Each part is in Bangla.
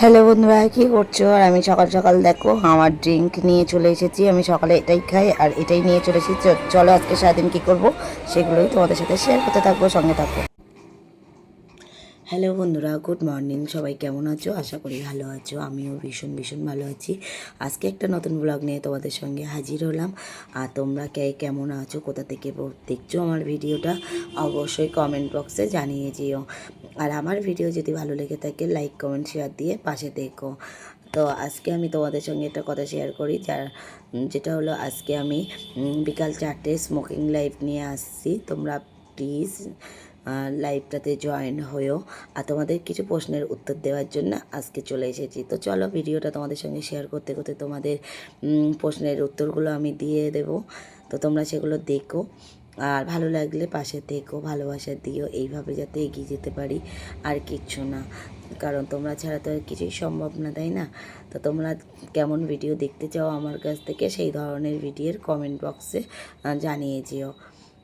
হ্যালো বন্ধুরা কী করছ? আর আমি সকাল সকাল দেখো, আমার ড্রিঙ্ক নিয়ে চলে এসেছি। আমি সকালে এটাই খাই আর এটাই নিয়ে চলে এসেছি। চলো আজকে সারাদিন কী করব, সেগুলোই তোমাদের সাথে শেয়ার করতে থাকব, সঙ্গে থাকব। হ্যালো বন্ধুরা, গুড মর্নিং। সবাই কেমন আছো? আশা করি ভালো আছো। আমিও ভীষণ ভীষণ ভালো আছি। আজকে একটা নতুন ব্লগ নিয়ে তোমাদের সঙ্গে হাজির হলাম। আর তোমরা কে, কেমন আছো? কোথা থেকে দেখছ আমার ভিডিওটা? অবশ্যই কমেন্ট বক্সে জানিয়ে যেও। আর আমার ভিডিও যদি ভালো লেগে থাকে লাইক কমেন্ট শেয়ার দিয়ে পাশে দেখো। তো আজকে আমি তোমাদের সঙ্গে একটা কথা শেয়ার করি, যার যেটা হলো আজকে আমি বিকাল চারটে স্মোকিং লাইভ নিয়ে আসছি। তোমরা প্লিজ লাইভটাতে জয়েন হয়েও আর তোমাদের কিছু প্রশ্নের উত্তর দেওয়ার জন্য আজকে চলে এসেছি। তো চলো ভিডিওটা তোমাদের সঙ্গে শেয়ার করতে করতে তোমাদের প্রশ্নের উত্তরগুলো আমি দিয়ে দেব। তো তোমরা সেগুলো দেখো। আর ভালো লাগলে পাশে থেকো, ভালোবাসা দিও, এইভাবে যাতে এগিয়ে যেতে পারি। আর কিচ্ছু না, কারণ তোমরা ছাড়া তো কিছুই সম্ভব না, তাই না? তো তোমরা কেমন ভিডিও দেখতে চাও আমার কাছ থেকে, সেই ধরনের ভিডিওর কমেন্ট বক্সে জানিয়ে যেও।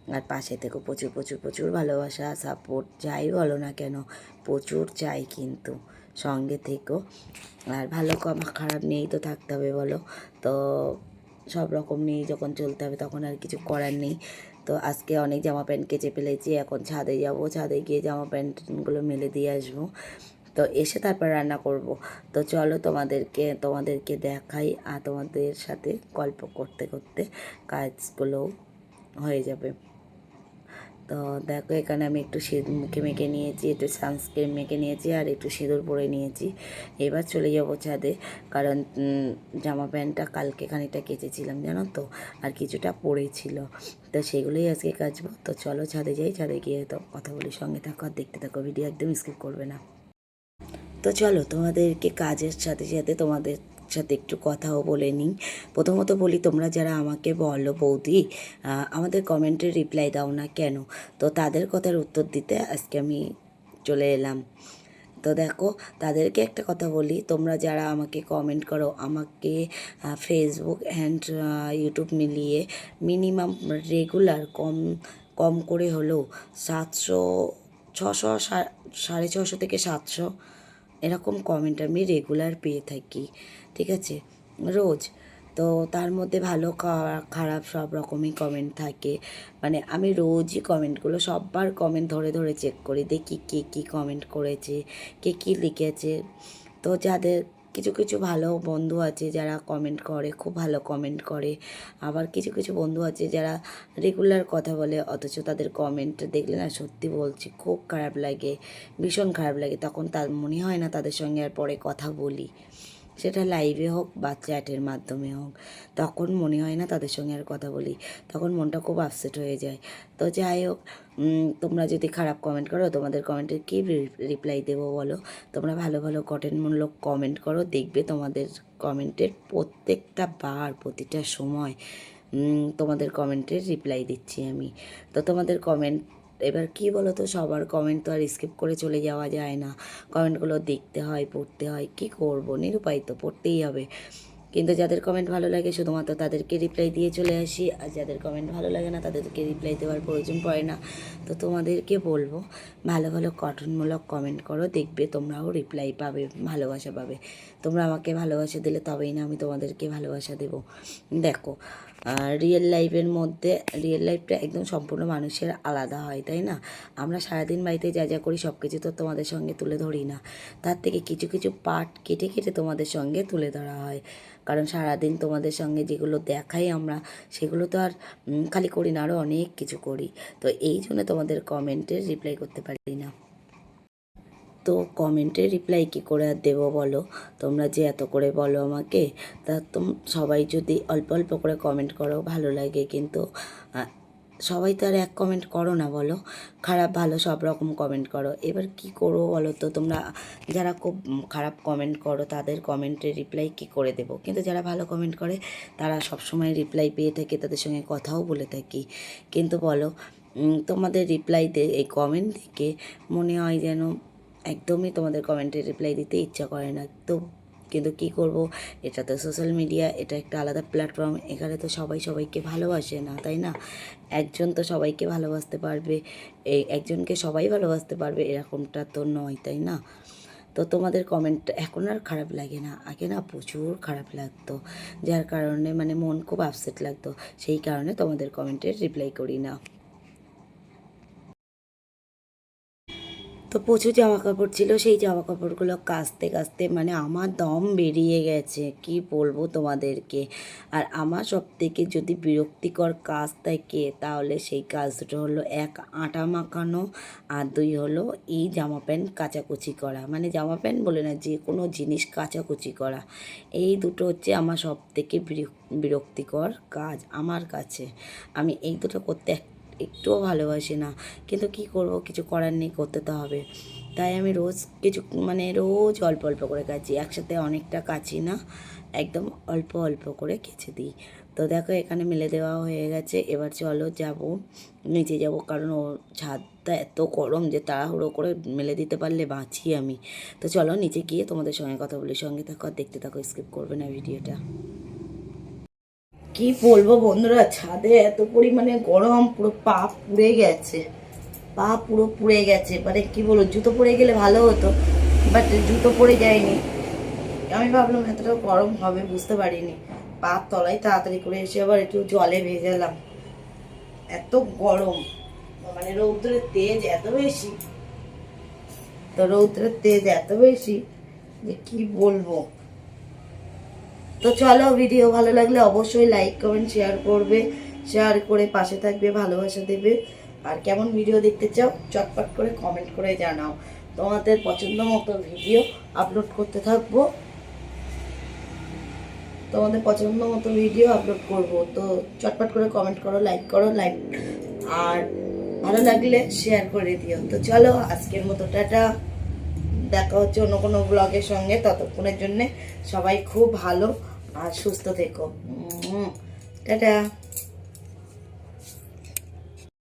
আর পাশে থেকো প্রচুর প্রচুর প্রচুর ভালোবাসা সাপোর্ট যাই বলো না কেন, প্রচুর চাই কিন্তু। সঙ্গে থেকো। আর ভালো কম খারাপ নিয়েই তো থাকতে হবে বলো। তো সব রকম নিয়েই যখন চলতে হবে তখন আর কিছু করার নেই। তো আজকে অনেক জামা প্যান্ট কেচে ফেলেছি, এখন ছাদে যাব। ছাদে গিয়ে জামা প্যান্টগুলো মেলে দিয়ে আসব। তো এসে তারপর রান্না করব। তো চলো তোমাদেরকে তোমাদেরকে দেখাই আর তোমাদের সাথে গল্প করতে করতে কাজগুলো হয়ে যাবে। তো দেখো, এখানে আমি একটু মুখে মেখে নিয়েছি, একটু সানস্ক্রিন মেখে নিয়েছি আর একটু সিঁদুর পরে নিয়েছি। এবার চলে যাব ছাদে, কারণ জামা প্যান্টটা কালকে খানিকটা কেচেছিলাম, জানো তো, আর কিছুটা পড়েছিল। তো সেগুলোই আজকে কাচবো। তো চলো ছাদে যাই, ছাদে গিয়ে তো কথা বলি, সঙ্গে থাকো আর দেখতে থাকো ভিডিও একদম স্কিপ করবে না। তো চলো তোমাদেরকে কাজের সাথে সাথে তোমাদের সাথে একটু কথাও বলে নিই। প্রথমত বলি, তোমরা যারা আমাকে বলো বৌদি আমাদের কমেন্টে রিপ্লাই দাও না কেন? তো তাদের কথার উত্তর দিতে আজকে আমি চলে এলাম। তো দেখো, তাদেরকে একটা কথা বলি, তোমরা যারা আমাকে কমেন্ট করো, আমাকে ফেসবুক অ্যান্ড ইউটিউব মিলিয়ে মিনিমাম রেগুলার কম কম করে হলেও সাতশো, ছশো সাড়ে ছশো থেকে সাতশো এরকম কমেন্ট আমি রেগুলার পেয়ে থাকি, ঠিক আছে? রোজ। তো তার মধ্যে ভালো খারাপ সব রকমই কমেন্ট থাকে। মানে আমি রোজই কমেন্টগুলো সববার কমেন্ট ধরে ধরে চেক করি, দেখি কে কী কমেন্ট করেছে, কে কী লিখেছে। তো যাদের কিছু কিছু ভালো বন্ধু আছে যারা কমেন্ট করে, খুব ভালো কমেন্ট করে। আবার কিছু কিছু বন্ধু আছে যারা রেগুলার কথা বলে, অথচ তাদের কমেন্ট দেখলে না সত্যি বলছি খুব খারাপ লাগে, ভীষণ খারাপ লাগে। তখন তার মনে হয় না তাদের সঙ্গে আর পরে কথা বলি। সেটা লাইভে হোক বা চ্যাটের মাধ্যমে হোক, তখন মনে হয় না তাদের সঙ্গে আর কথা বলি। তখন মনটা খুব আপসেট হয়ে যায়। তো যাই হোক তোমরা যদি খারাপ কমেন্ট করো, তোমাদের কমেন্টের কী রিপ্লাই দেবো বলো? তোমরা ভালো ভালো কটেনমূলক কমেন্ট করো, দেখবে তোমাদের কমেন্টের প্রত্যেকটা বার, প্রতিটা সময় তোমাদের কমেন্টের রিপ্লাই দিচ্ছি আমি। তো তোমাদের কমেন্ট এবার কি বলো তো সবার কমেন্ট তো আর স্কিপ করে চলে যাওয়া যায় না। কমেন্টগুলো দেখতে হয়, পড়তে হয়, কি করব? নিরুপায় তো পড়তেই হবে। কিন্তু যাদের কমেন্ট ভালো লাগে, শুধুমাত্র তাদেরকে রিপ্লাই দিয়ে চলে আসি। আর যাদের কমেন্ট ভালো লাগে না, তাদেরকে রিপ্লাই দেওয়ার প্রয়োজন পড়ে না। তো তোমাদেরকে বলব, ভালো ভালো গঠনমূলক কমেন্ট করো, দেখবে তোমরাও রিপ্লাই পাবে, ভালোবাসা পাবে। তোমরা আমাকে ভালোবাসা দিলে তবেই না আমি তোমাদেরকে ভালোবাসা দেবো। দেখো রিয়েল লাইফের মধ্যে রিয়েল লাইফটা একদম সম্পূর্ণ মানুষের আলাদা হয়, তাই না? আমরা সারাদিন বাড়িতে যা যা করি, সব কিছু তো তোমাদের সঙ্গে তুলে ধরি না। তার থেকে কিছু কিছু পার্ট কেটে কেটে তোমাদের সঙ্গে তুলে ধরা হয়। কারণ সারাদিন তোমাদের সঙ্গে যেগুলো দেখাই আমরা, সেগুলো তো আর খালি করি না আরও অনেক কিছু করি। তো এই জন্য তোমাদের কমেন্টের রিপ্লাই করতে পারি না। তো কমেন্টের রিপ্লাই কী করে আর দেবো বলো? তোমরা যে এত করে বলো আমাকে, তা তোম, সবাই যদি অল্প অল্প করে কমেন্ট করো, ভালো লাগে। কিন্তু সবাই তো আর এক কমেন্ট করো না বলো। খারাপ ভালো সব রকম কমেন্ট করো। এবার কি করব বলো তো? তোমরা যারা খুব খারাপ কমেন্ট করো, তাদের কমেন্টের রিপ্লাই কি করে দেবো? কিন্তু যারা ভালো কমেন্ট করে, তারা সব সময় রিপ্লাই পেয়ে থাকে, তাদের সঙ্গে কথাও বলে থাকি। কিন্তু বলো তোমাদের রিপ্লাই এই কমেন্ট দেখে মনে হয় যেন একদমই তোমাদের কমেন্টে রিপ্লাই দিতে ইচ্ছা করে না। তো কিন্তু কি করব? এটা তো সোশ্যাল মিডিয়া এটা একটা আলাদা প্ল্যাটফর্ম এখানে তো সবাই সবাইকে ভালোবাসে না, তাই না? একজন তো সবাইকে ভালোবাসতে পারবে, এই একজনকে সবাই ভালোবাসতে পারবে, এরকমটা তো নয়, তাই না? তো তোমাদের কমেন্ট এখন আর খারাপ লাগে না। আগে না প্রচুর খারাপ লাগতো, যার কারণে মানে মন খুব আপসেট লাগতো। সেই কারণে তোমাদের কমেন্টের রিপ্লাই করি না। তো প্রচুর জামা কাপড় ছিল, সেই জামা কাপড়গুলো কাচতে কাচতে মানে আমার দম বেরিয়ে গেছে, কি বলব তোমাদেরকে। আর আমার সব থেকে যদি বিরক্তিকর কাজ থাকে, তাহলে সেই কাজ দুটো হলো এক আটা মাখানো আর দুই হলো এই জামা প্যান্ট কাচাকুচি করা। মানে জামা প্যান্ট বলে না, যে কোনো জিনিস কাচাকুচি করা। এই দুটো হচ্ছে আমার সব থেকে বিরক্তিকর কাজ আমার কাছে। আমি এই দুটো করতে একটুও ভালোবাসি না। কিন্তু কি করব? কিছু করার নেই, করতে তো হবে। তাই আমি রোজ কিছু মানে রোজ অল্প অল্প করে কাচি। একসাথে অনেকটা কাচি না, একদম অল্প অল্প করে কেচে দিই। তো দেখো, এখানে মেলে দেওয়া হয়ে গেছে। এবার চলো যাব, নিচে যাব। কারণ ও ছাদটা এত গরম যে তাড়াহুড়ো করে মেলে দিতে পারলে বাঁচি আমি। তো চলো, নিচে গিয়ে তোমাদের সঙ্গে কথা বলি। সঙ্গে থাকো আর দেখতে থাকো, স্কিপ করবে না ভিডিওটা। কি বলব বন্ধুরা? ছাদে এত পরিমাণে গরম, পুরো পা পুড়ে গেছে। পা পুরো পুড়ে গেছে। মানে কি বলব, জুতো পরে গেলে ভালো হতো বাট জুতো পরে যায়নি। আমি ভাবলাম এতটা গরম হবে, বুঝতে পারিনি। পা তলায় তাড়াতাড়ি করে এসে আবার একটু জলে ভেজালাম। এত গরম। মানে রৌদ্রের তেজ এত বেশি। তো রৌদ্রের তেজ এত বেশি যে কি বলব? তো চলো ভিডিও ভালো লাগলে অবশ্যই লাইক কমেন্ট শেয়ার করবে। শেয়ার করে পাশে থাকবে, ভালোবাসা দেবে। আর কেমন ভিডিও দেখতে চাও, চটপট করে কমেন্ট করে জানাও। তোমাদের পছন্দ মতো ভিডিও আপলোড করতে থাকব। তোমাদের পছন্দ মতো ভিডিও আপলোড করব। তো চটপট করে কমেন্ট করো লাইক করো লাইক আর ভালো লাগলে শেয়ার করে দিও। তো চলো, আজকের মতো টাটা। দেখা হচ্ছে অন্য কোনো ব্লগের সঙ্গে। ততক্ষণের জন্যে সবাই খুব ভালো। আর সুস্থ থেকো। টাটা।